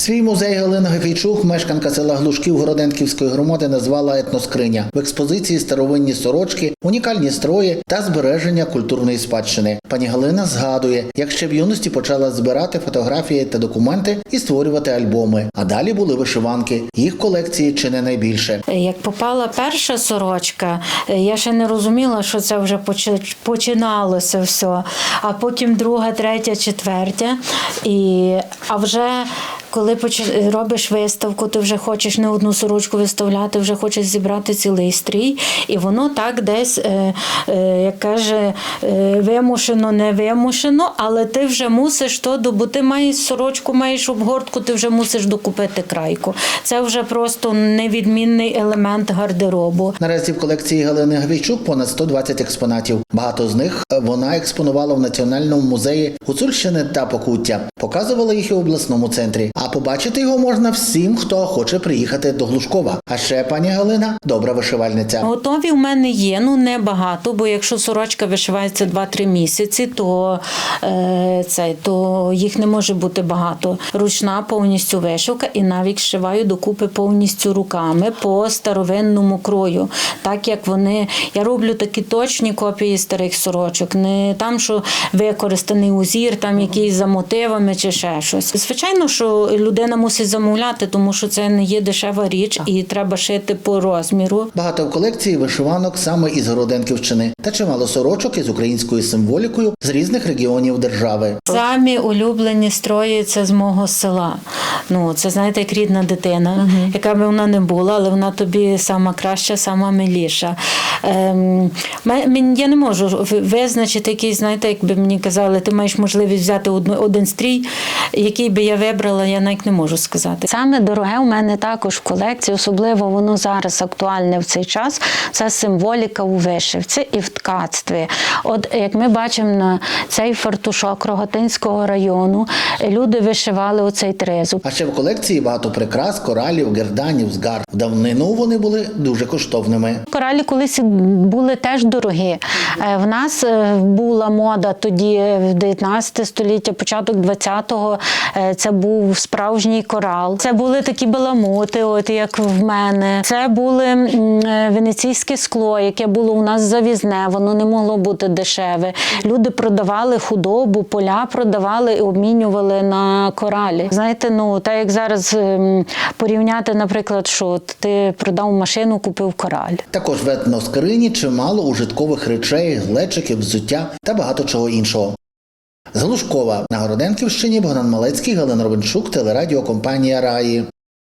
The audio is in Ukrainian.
Свій музей Галина Гефійчук, мешканка села Глушків Городенківської громади, назвала етноскриня в експозиції старовинні сорочки, унікальні строї та збереження культурної спадщини. Пані Галина згадує, як ще в юності почала збирати фотографії та документи і створювати альбоми. А далі були вишиванки. Їх колекції чи не найбільше. Як попала перша сорочка, я ще не розуміла, що це вже починалося все. А потім друга, третя, четвертя. І, а вже коли робиш виставку, ти вже хочеш не одну сорочку виставляти, вже хочеш зібрати цілий стрій. І воно так десь, е, е, як каже, е, вимушено, не вимушено, але ти вже мусиш то, бо ти маєш сорочку, маєш обгортку, ти вже мусиш докупити крайку. Це вже просто невідмінний елемент гардеробу. Наразі в колекції Галини Гавійчук понад 120 експонатів. Багато з них вона експонувала в Національному музеї Гуцульщини та Покуття. Показувала їх і в обласному центрі. А побачити його можна всім, хто хоче приїхати до Глушкова. А ще пані Галина добра вишивальниця. Готові в мене є, ну не багато, бо якщо сорочка вишивається 2-3 місяці, то, е, це, то їх не може бути багато. Ручна повністю вишивка, і навіть шиваю докупи повністю руками по старовинному крою. Так як вони, я роблю такі точні копії старих сорочок, не там, що використаний узір, там якийсь за мотивами чи ще щось. Звичайно, що людина мусить замовляти, тому що це не є дешева річ, і треба шити по розміру. Багато в колекції вишиванок саме із Городенківщини та чимало сорочок із українською символікою з різних регіонів держави. Самі улюблені строї це з мого села. Ну, це знаєте, як рідна дитина, яка би вона не була, але вона тобі сама краща, сама миліша. Ем, я не можу визначити якийсь, знаєте, якби мені казали, ти маєш можливість взяти один стрій, який би я вибрала, я навіть не можу сказати. Саме дороге у мене також в колекції, особливо воно зараз актуальне в цей час. Це символіка у вишивці і в ткацтві. От як ми бачимо на цей фартушок Рогатинського району, люди вишивали оцей тризуб. А ще в колекції багато прикрас, коралів, герданів, згар. В давнину вони були дуже коштовними. Коралі колись були теж дорогі. Е, В нас е, була мода тоді, е, в 19 століття, початок 20-го, е, це був справжній корал. Це були такі баламути, от як в мене. Це були е, венеційське скло, яке було у нас завізне, воно не могло бути дешеве. Люди продавали худобу, поля продавали і обмінювали на коралі. Знаєте, ну так як зараз ем, порівняти, наприклад, що ти продав машину, купив кораль. Також в етноскрині чимало ужиткових речей, глечиків, взуття та багато чого іншого. З Глушкова на Городенківщині Богдан Малецький, Галина Робинчук, телерадіокомпанія Раї.